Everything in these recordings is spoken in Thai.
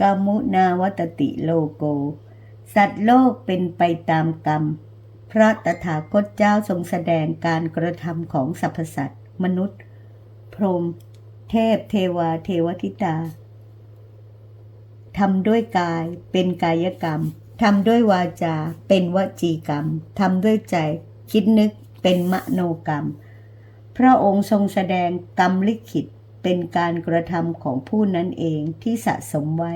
กามุนาวัตติโลโก สัตว์โลกเป็นไปตามกรรม พระตถาคตเจ้าทรงแสดงการกระทำของสรรพสัตว์ มนุษย์ พรหมเทพเทวาเทวทิตาทำด้วยกายเป็นกายกรรมทำด้วยวาจาเป็นวจีกรรมทำด้วยใจ คิดนึกเป็นมโนกรรม พระองค์ทรงแสดงกรรมลิขิต เป็นการกระทำของผู้นั้นเองที่สะสมไว้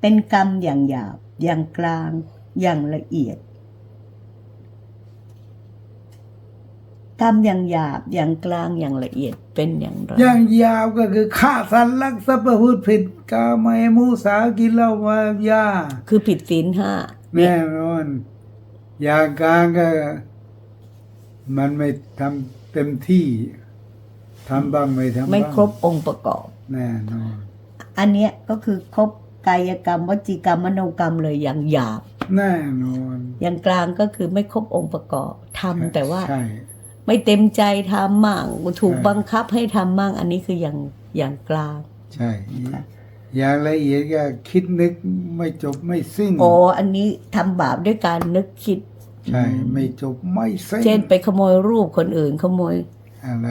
เป็นกรรมอย่างหยาบ อย่างกลาง อย่างละเอียด กรรมอย่างหยาบ อย่างกลาง อย่างละเอียดเป็นอย่างไร อย่างยาวก็คือฆ่าสัตว์ลักทรัพย์ประพฤติผิดกาเมมุสากินเหล้ามายา คือผิดศีลห้าแน่นอน อย่างกลางก็ มันไม่ทำเต็มที่ ทำบ้างไม่ทำบ้างไม่ครบองค์ประกอบ แน่นอนอันเนี้ยก็คือครบกายกรรมวจีกรรมมโนกรรมเลยอย่างหยาบแน่นอนอย่างกลางก็คือไม่ครบองค์ประกอบทำแต่ว่าใช่ไม่เต็มใจทำมั่งถูกใช่บังคับให้ทำมั่งอันนี้คืออย่างอย่างกลาง ใช่อย่างละเอียดก็คิดนึกไม่จบไม่สิ้นโอ้อันนี้ทำบาปด้วยการนึกคิด ใช่ ไม่จบไม่สิ้น เช่นไปขโมยรูปคนอื่นขโมยอะไร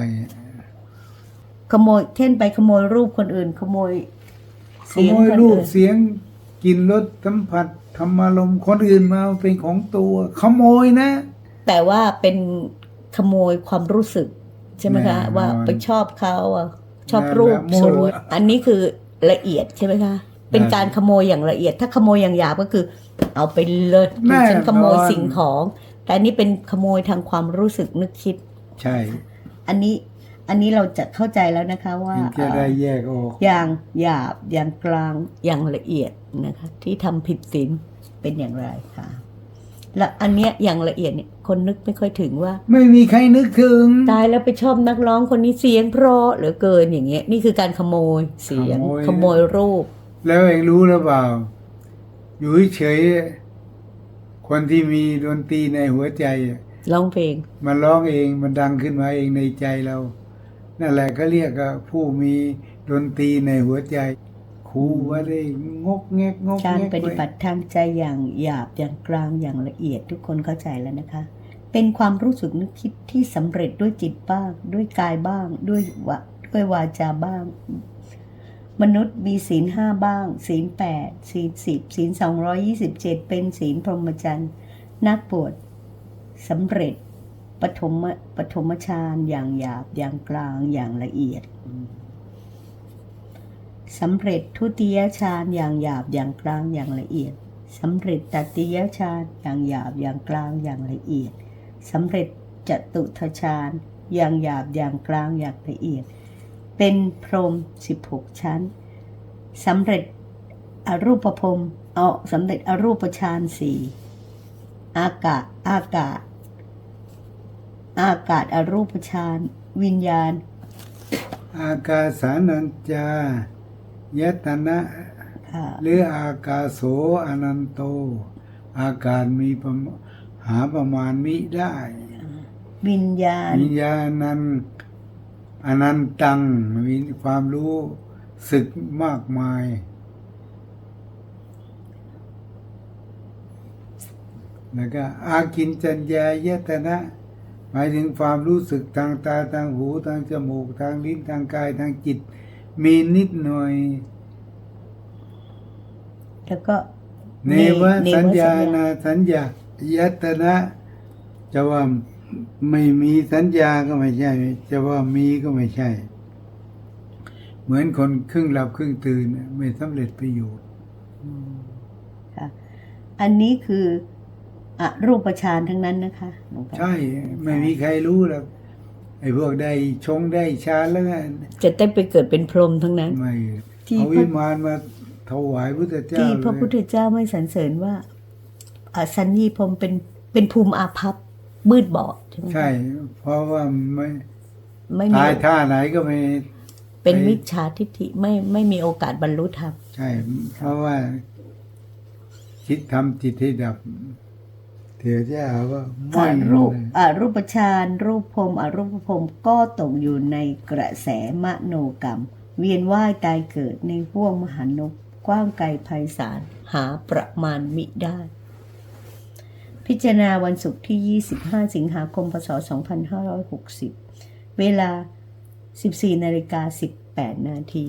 ขโมยเช่นไปขโมยรูปคนอื่น ขโมยขเสียงโมยคนรูปอื่นเสียงกลินรสสัมผัสธรรมารมณ์คนอื่นมาเป็นของตัว ขโมยนะ แต่ว่าเป็นขโมยความรู้สึก ใช่ไหมคะแน่นอนว่าไปชอบเขาอะชอบนั่นแหละรูปโมสโหวยอันนี้คือละเอียดใช่ไหมคะ เป็นนั่นการขโมยอย่างละเอียด ถ้าขโมยอย่างหยาบก็คือ เอาไปเลยแน่ฉันขโมยนอน สิ่งของ แต่อันนี้เป็นขโมยทางความรู้สึกนึกคิด ใช่ อันนี้ อันนี้เราจะเข้าใจแล้วนะคะว่าถึงจะได้แยกออกอย่างหยาบอย่างกลางอย่างละเอียดนะคะ ที่ทำผิดศีลเป็นอย่างไรค่ะ และอันเนี้ยอย่างละเอียดเนี่ยคนนึกไม่ค่อยถึงว่า ไม่มีใครนึกถึง ตายแล้วไปชอบนักร้องคนนี้เสียงเพราะเหลือเกินอย่างเงี้ย นี่คือการขโมยเสียง ขโมยขโมยรูป แล้วเองรู้หรือเปล่า อยู่เฉยๆคนที่มีดนตรีในหัวใจอะร้องเพลง มันร้องเองมันดังขึ้นมาเองในใจเรา นั่นแหละก็เรียกว่าผู้มีดนตรีในหัวใจครูว่าได้งกแงกงกการแงกปฏิบัติทางใจอย่างหยาบอย่างกลางอย่างละเอียดทุกคนเข้าใจแล้วนะคะ เป็นความรู้สึกนึกคิดที่สำเร็จด้วยจิตบ้าง ด้วยกายบ้าง ด้วยวะด้วยวาจาบ้าง มนุษย์มีศีลห้าบ้าง ศีลแปดศีลสิบศีลสองร้อยี่สิบเจ็ดเป็นศีลพรหมจรรย์นักบวชสำเร็จ ปฐมปฐมฌานอย่างหยาบอย่างกลางอย่างละเอียดสำเร็จทุติยฌานอย่างหยาบอย่างกลางอย่างละเอียดสำเร็จตติยฌานอย่างหยาบอย่างกลางอย่างละเอียดสำเร็จจตุทฌานอย่างหยาบอย่างกลางอย่างละเอียด เป็นพรม 16 ชั้นสำเร็จอรูปภพเอาสำเร็จอรูปฌานสี่อากาศอากาศ อากาศอรูปฌานวิญญาณ อากาสานัญจายตนะค่ะหรืออากาโสอนันโต อากาศมีประมหาประมาณมิได้ วิญญาณ วิญญาณนันอนันตังมีความรู้สึกมากมาย แล้วก็อากินจัญญายตนะ หมายถึงความรู้สึกทางตาทางหูทางจมูก ทางลิ้นทางกายทางจิต มีนิดหน่อย แล้วก็เนวเนสัญญาสัญนาสัญญายตนะจะว่าไม่มีสัญญาก็ไม่ใช่ จะว่ามีก็ไม่ใช่ เหมือนคนครึ่งหลับครึ่งตื่นน่ะไม่สำเร็จประโยชน์ค่ะอันนี้คือ อรูปฌานทั้งนั้นนะคะหลวงพ่อใช่ ไม่มีใครรู้หรอกไอ้พวกได้ชงได้ชาแล้วก็จะได้ไปเกิดเป็นพรหมทั้งนั้นไม่ที่เอาพระวิมานมาถวายพุทธเจ้าที่เลยพระพุทธเจ้าไม่สรรเสริญว่าอสัญญีพรหมเป็นเป็นภูมิอาภัพมืดบอดใช่ไหมคะใช่ เพราะว่าไม่ไม่มีตายท่าไหนก็ไม่เป็นมิจฉาทิฏฐิไม่ไม่มีโอกาสบรรลุธรรมใช่ เพราะว่า คิดทำจิตให้ดับ เดี๋ยวจะาว่าไม่รูปอรูปฌานรูปพรมอรูปพรมก็ตกอยู่ในกระแสมโนกรรม เวียนว่ายตายเกิดในห่วงมหานกกว้างไกลไพศาลหาประมาณมิได้ พิจารณาวันศุกร์ที่ 25 สิงหาคมพศ 2560 เวลา 14นาฬิกา18 นาที